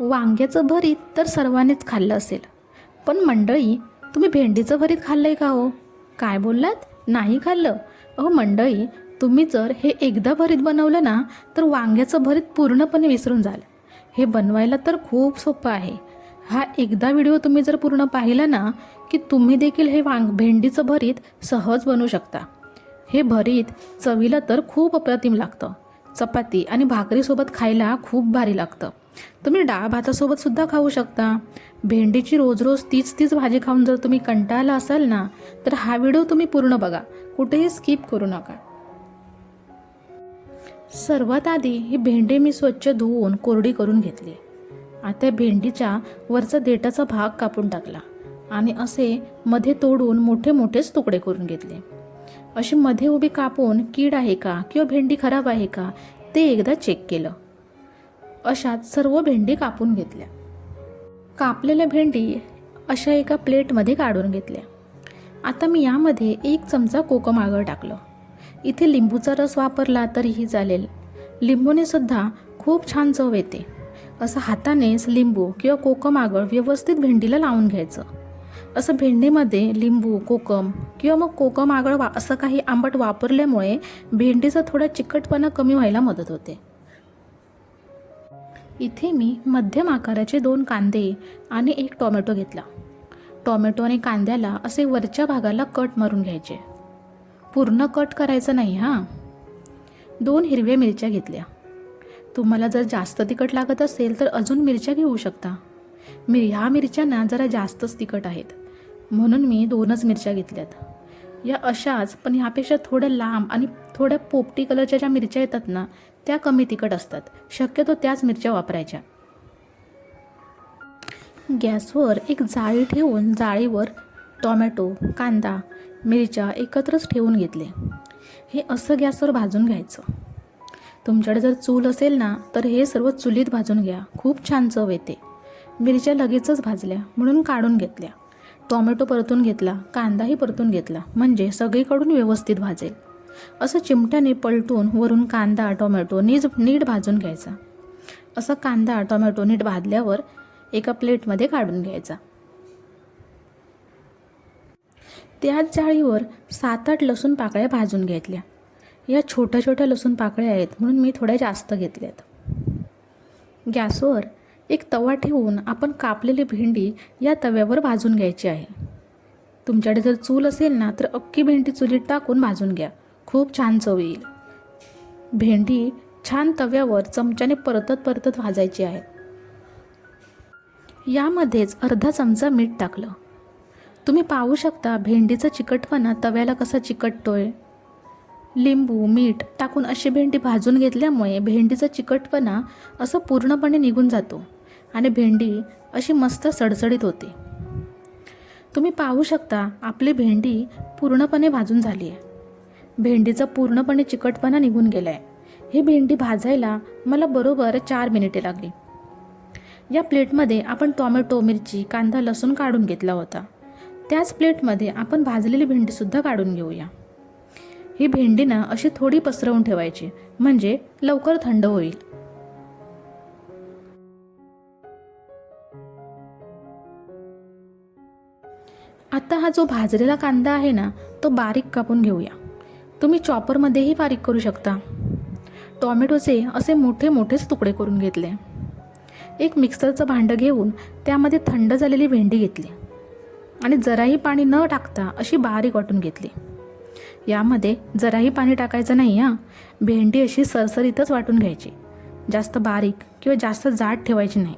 वांग्याचं भरीत तर सर्वांनीच खाल्लं असेल. पण मंडळी तुम्ही भेंडीचं भरीत खाल्लंय का हो? काय बोललात? नाही खाल्लं. अहो मंडळी तुम्ही जर हे एकदा भरीत बनवलं ना तर वांग्याचं भरीत पूर्णपणे विसरून जाल. हे बनवायला तर खूप सोपं आहे. हा एकदा व्हिडिओ तुम्ही जर पूर्ण पाहिला ना की तुम्ही देखील हे वांग भेंडीचं भरीत सहज बनवू शकता. हे भरीत चवीला तर खूप अप्रतिम लागतं. चपाती आणि भाकरीसोबत खायला खूप भारी लागतं. तुम्ही डाळ भातासोबत सुद्धा खाऊ शकता. भेंडीची रोज रोज तीच तीच भाजी खाऊन जर तुम्ही कंटाळला असाल ना तर हा व्हिडिओ तुम्ही पूर्ण बघा. कुठेही स्किप करू नका. सर्वात आधी ही भेंडी मी स्वच्छ धुवून कोरडी करून घेतली. आता भेंडीच्या वरचा देठाचा भाग कापून टाकला आणि असे मध्ये तोडून मोठे मोठेच तुकडे करून घेतले. अशी मध्ये उभी कापून कीड आहे का किंवा भेंडी खराब आहे का ते एकदा चेक केलं. अशात सर्व भेंडी कापून घेतल्या. कापलेल्या भेंडी अशा एका प्लेटमध्ये काढून घेतल्या. आता मी यामध्ये एक चमचा कोकम आगळ टाकलं. इथे लिंबूचा रस वापरला तरीही चालेल. लिंबूने सुद्धा खूप छान चव येते. असं हातानेच लिंबू किंवा कोकम आगळ व्यवस्थित भेंडीला लावून घ्यायचं. असं भेंडीमध्ये लिंबू कोकम किंवा मग कोकम आगळ वा असं काही आंबट वापरल्यामुळे भेंडीचा थोडा चिकटपणा कमी व्हायला मदत होते. इथे मी मध्यम आकाराचे दोन कांदे आणि एक टोमॅटो घेतला. टोमॅटो आणि कांद्याला असे वरच्या भागाला कट मारून घ्यायचे. पूर्ण कट करायचं नाही हां? दोन हिरव्या मिरच्या घेतल्या. तुम्हाला जर जास्त तिखट लागत असेल तर अजून मिरच्या घेऊ शकता. मिर ह्या मिरच्यांना जरा जास्तच तिखट आहेत. म्हणून मी दोनच मिरच्या घेतल्यात. या अशाच पण ह्यापेक्षा थोड्या लांब आणि थोड्या पोपटी कलरच्या ज्या मिरच्या येतात ना त्या कमी तिखट असतात. शक्यतो त्याच मिरच्या वापरायच्या. गॅसवर एक जाळी ठेवून जाळीवर टोमॅटो कांदा मिरच्या एकत्रच ठेवून घेतले. हे असं गॅसवर भाजून घ्यायचं. तुमच्याकडे जर चूल असेल ना तर हे सर्व चुलीत भाजून घ्या. खूप छान चव येते. मिरच्या लगेचच भाजल्या म्हणून काढून घेतल्या. टोमॅटो परतून घेतला कांदाही परतून घेतला म्हणजे सगळीकडून व्यवस्थित भाजेल. असं चिमट्याने पलटून वरून कांदा टोमॅटो नीज नीट भाजून घ्यायचा. असं कांदा टोमॅटो नीट भाजल्यावर एका प्लेटमध्ये काढून घ्यायचा. त्याच जाळीवर सात आठ लसूण पाकळ्या भाजून घेतल्या. या छोट्या छोट्या लसूण पाकळ्या आहेत म्हणून मी थोड्या जास्त घेतल्यात. गॅसवर एक तवा ठेवून आपण कापलेली भेंडी या तव्यावर भाजून घ्यायची आहे. तुमच्याकडे जर चूल असेल ना तर अख्खी भेंडी चुलीत टाकून भाजून घ्या. खूप छान चव येईल. भेंडी छान तव्यावर चमच्याने परतत परतत भाजायची आहे. यामध्येच अर्धा चमचा मीठ टाकलं. तुम्ही पाहू शकता भेंडीचा चिकटपणा तव्याला कसा चिकटतोय. लिंबू मीठ टाकून अशी भेंडी भाजून घेतल्यामुळे भेंडीचा चिकटपणा असं पूर्णपणे निघून जातो आणि भेंडी अशी मस्त सडसडीत होते. तुम्ही पाहू शकता आपली भेंडी पूर्णपणे भाजून झाली आहे. भेंडीचा पूर्णपणे चिकटपणा निघून गेला आहे ही भेंडी भाजायला मला बरोबर चार मिनिटे लागली. या प्लेटमध्ये आपण टोमॅटो मिरची कांदा लसूण काढून घेतला होता. त्याच प्लेटमध्ये आपण भाजलेली भेंडीसुद्धा काढून घेऊया. ही भेंडी ना अशी थोडी पसरवून ठेवायची म्हणजे लवकर थंड होईल. आता हा जो भाजलेला कांदा आहे ना तो बारीक कापून घेऊया. तुम्ही चॉपरमध्येही बारीक करू शकता. टॉमॅटोचे असे मोठे मोठेच तुकडे करून घेतले. एक मिक्सरचं भांडं घेऊन त्यामध्ये थंड झालेली भेंडी घेतली. आणि जराही पाणी न टाकता अशी बारीक वाटून घेतली. यामध्ये जराही पाणी टाकायचं नाही हां. भेंडी अशी सरसरीतच वाटून घ्यायची. जास्त बारीक किंवा जास्त जाड ठेवायची नाही.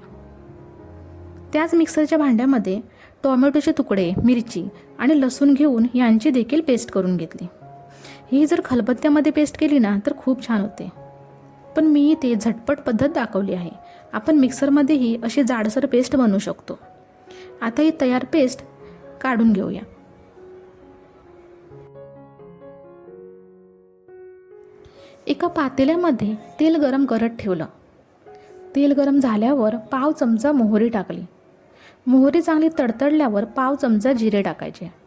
त्याच मिक्सरच्या भांड्यामध्ये टोमॅटोचे तुकडे मिरची आणि लसूण घेऊन यांची देखील पेस्ट करून घेतली. ही जर खलबत्त्यामध्ये पेस्ट केली ना तर खूप छान होते. पण मी इथे झटपट पद्धत दाखवली आहे. आपण मिक्सरमध्येही अशी जाडसर पेस्ट बनवू शकतो. आता ही तयार पेस्ट काढून घेऊया. एका पातेल्यामध्ये तेल गरम करत ठेवलं. तेल गरम झाल्यावर पाव चमचा मोहरी टाकली. मोहरी चांगली तडतडल्यावर पाव चमचा जिरे टाकायचे.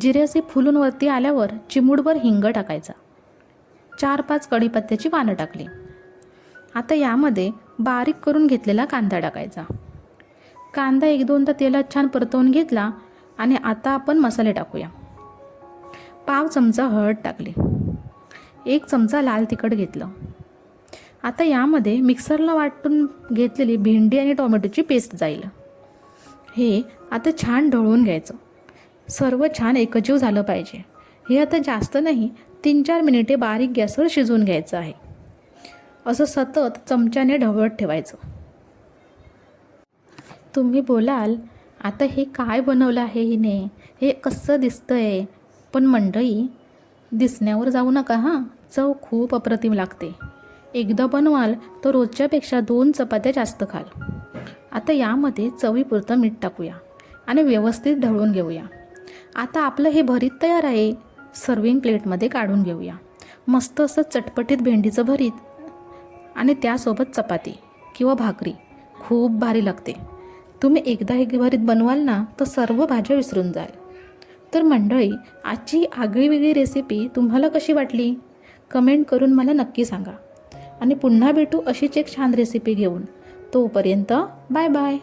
जिरे असे फुलून वरती आल्यावर चिमूडभर हिंग टाकायचा. चार पाच कढीपत्त्याची पानं टाकली. आता यामध्ये बारीक करून घेतलेला कांदा टाकायचा. कांदा एक दोनदा तेलात छान परतवून घेतला आणि आता आपण मसाले टाकूया. पाव चमचा हळद टाकली. एक चमचा लाल तिखट घेतलं. आता यामध्ये मिक्सरला वाटून घेतलेली भेंडी आणि टोमॅटोची पेस्ट जाईल. हे आता छान ढवळून घ्यायचं. सर्व छान एकजीव झालं पाहिजे. हे आता जास्त नाही तीन चार मिनिटे बारीक गॅसवर शिजवून घ्यायचं आहे. असं सतत चमच्याने ढवळत ठेवायचं. तुम्ही बोलाल आता हे काय बनवलं आहे हिने? हे कसं दिसतं आहे पण मंडळी दिसण्यावर जाऊ नका हां? चव खूप अप्रतिम लागते. एकदा बनवाल तर रोजच्यापेक्षा दोन चपात्या जास्त खाल. आता यामध्ये चवीपुरतं मीठ टाकूया आणि व्यवस्थित ढवळून घेऊया. आता आपलं हे भरीत तयार आहे. सर्विंग प्लेटमध्ये काढून घेऊया. मस्त असं चटपटीत भेंडीचं भरीत आणि त्यासोबत चपाती किंवा भाकरी. खूप भारी लागते. तुम्ही एकदा हे भरीत बनवाल ना तर सर्व भाज्या विसरून जाल. तर मंडळी आजची आगळी वेगळी रेसिपी तुम्हाला कशी वाटली? कमेंट करून मला नक्की सांगा. आणि पुन्हा भेटू अशीच एक छान रेसिपी घेऊन. तोपर्यंत बाय बाय